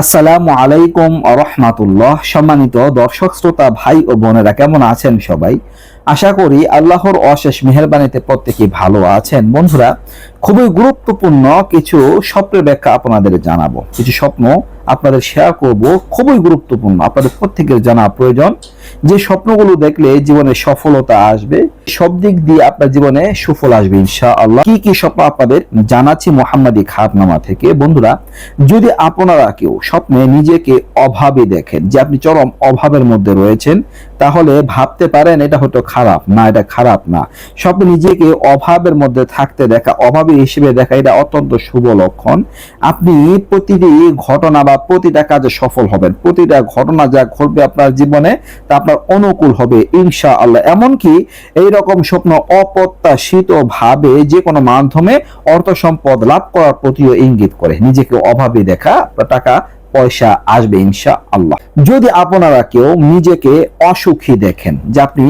আসসালামু আলাইকুম রহমাতুল্লাহ। সম্মানিত দর্শক শ্রোতা ভাই ও বোনেরা কেমন আছেন সবাই? আশা করি আল্লাহর অশেষ মেহরবানিতে প্রত্যেকে ভালো আছেন। বন্ধুরা, খুবই গুরুত্বপূর্ণ কিছু স্বপ্নের ব্যাখ্যা আপনাদের জানাব। কিছু স্বপ্ন আপনাদের শেয়ার করব, খুবই গুরুত্বপূর্ণ। আপনাদের প্রত্যেকের জানা প্রয়োজন। যে স্বপ্নগুলো দেখলে জীবনে সফলতা আসবে, সব দিক দিয়ে আপনার জীবনে সুফল আসবে ইনশা আল্লাহ কি কি স্বপ্ন আপনাদের জানাচ্ছি মোহাম্মদী খাতনামা থেকে? বন্ধুরা, যদি আপনারা কেউ স্বপ্নে নিজেকে অভাবে দেখেন, যে আপনি চরম অভাবের মধ্যে রয়েছেন, তাহলে ভাবতে পারেন এটা হয়তো খারাপ, না, এটা খারাপ না। স্বপ্নে নিজেকে অভাবের মধ্যে থাকতে দেখা, অভাবী হিসেবে দেখা, এটা অত্যন্ত শুভ লক্ষণ। আপনি প্রতিটি ঘটনা বা প্রতিটা কাজে সফল হবেন। প্রতিটা ঘটনা যা ঘটবে আপনার জীবনে, তা আপনার অনুকূল হবে ইনশা আল্লাহ এমনকি এইরকম স্বপ্ন অপ্রত্যাশিত ভাবে যে কোনো মাধ্যমে অর্থ সম্পদ লাভ করার প্রতিও ইঙ্গিত করে। নিজেকে অভাবে দেখা টাকা পয়সা আসবে ইনশা আল্লাহ যদি আপনারা কেউ নিজেকে অসুখী দেখেন, যে আপনি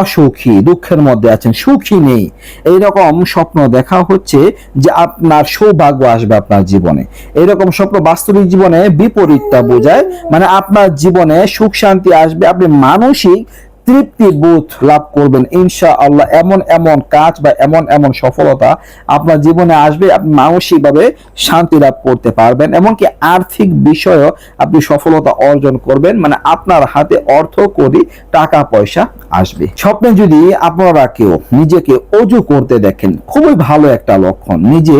অসুখী, দুঃখের মধ্যে আছেন, সুখী নেই, এইরকম স্বপ্ন দেখা হচ্ছে যে আপনার সৌভাগ্য আসবে আপনার জীবনে। এইরকম স্বপ্ন বাস্তবিক জীবনে বিপরীতটা বোঝায় মানে আপনার জীবনে সুখ শান্তি আসবে, আপনি মানসিক তৃপ্তি বোধ লাভ করবেন। ইনশা আল্লাহ এমন এমন কাজ বা এমন এমন সফলতা আপনার জীবনে আসবে, আপনি মানসিকভাবে শান্তি লাভ করতে পারবেন এমনকি আর্থিক বিষয়েও আপনি সফলতা অর্জন করবেন। মানে আপনার হাতে অর্থ করি টাকা পয়সা আসবে। স্বপ্নে যদি আপনারা কেউ নিজেকে অজু করতে দেখেন, খুবই ভালো একটা লক্ষণ। নিজে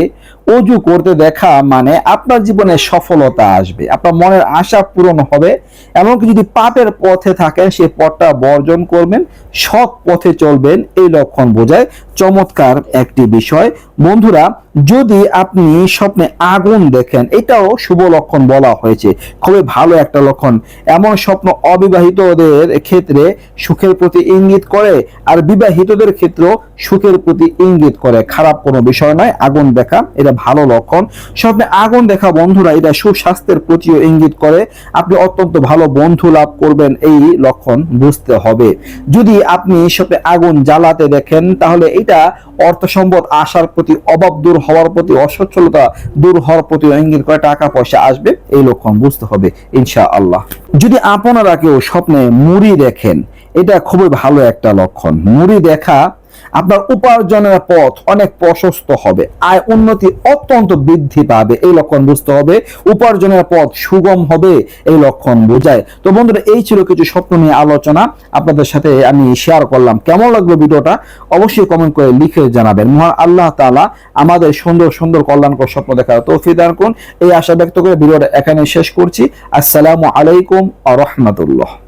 অজু করতে দেখা মানে আপনার জীবনে সফলতা আসবে, আপনার মনের আশা পূরণ হবে, এমনকি যদি পাপের পথে থাকেন, সে পথটা বর্জন করবেন সব পথে চলবেন, এই লক্ষণ বোঝায়। চমৎকার একটি বিষয়। বন্ধুরা, যদি আপনি স্বপ্নে আগুন দেখেন, এটাও শুভ লক্ষণ বলা হয়েছে। খুবই ভালো একটা লক্ষণ। এমন স্বপ্ন অবিবাহিতদের ক্ষেত্রে সুখের প্রতি ইঙ্গিত করে, আর বিবাহিতদের ক্ষেত্রেও সুখের প্রতি ইঙ্গিত করে। খারাপ কোনো বিষয় নয়, আগুন দেখা, এটা ভালো লক্ষণ। স্বপ্নে আগুন দেখা, বন্ধুরা, এটা সুস্বাস্থ্যের প্রতিও ইঙ্গিত করে। আপনি অত্যন্ত ভালো বন্ধু লাভ করবেন, এই লক্ষণ বুঝতে হবে। যদি আপনি স্বপ্নে আগুন জ্বালাতে দেখেন, তাহলে এটা অর্থ সম্পদ আসার প্রতি অভাব দূর হওয়ার প্রতি, অসচ্ছলতা দূর হওয়ার প্রতি ইঙ্গিত করে টাকা, পয়সা আসবে, এই লক্ষণ বুঝতে হবে ইনশা আল্লাহ যদি আপনারা কেউ স্বপ্নে মুড়ি দেখেন, এটা খুবই ভালো একটা লক্ষণ। মুড়ি দেখা আপনার উপার্জনের পথ অনেক প্রশস্ত হবে, আয় উন্নতি অত্যন্ত বৃদ্ধি পাবে, এই লক্ষণ বুঝতে হবে। উপার্জনের পথ সুগম হবে, এই লক্ষণ বোঝায়। তো বন্ধুরা, এই ছিল কিছু স্বপ্ন নিয়ে আলোচনা। আপনাদের সাথে আমি শেয়ার করলাম। কেমন লাগল ভিডিওটা? অবশ্যই কমেন্ট করে লিখে জানাবেন। মহান আল্লাহ তাআলা আমাদের সুন্দর সুন্দর কল্যাণকর স্বপ্ন দেখার তৌফিক দান করুন। এই আশা ব্যক্ত করে ভিডিওটা এখানে শেষ করছি। আসসালামু আলাইকুম আ রহমতুল্লাহ।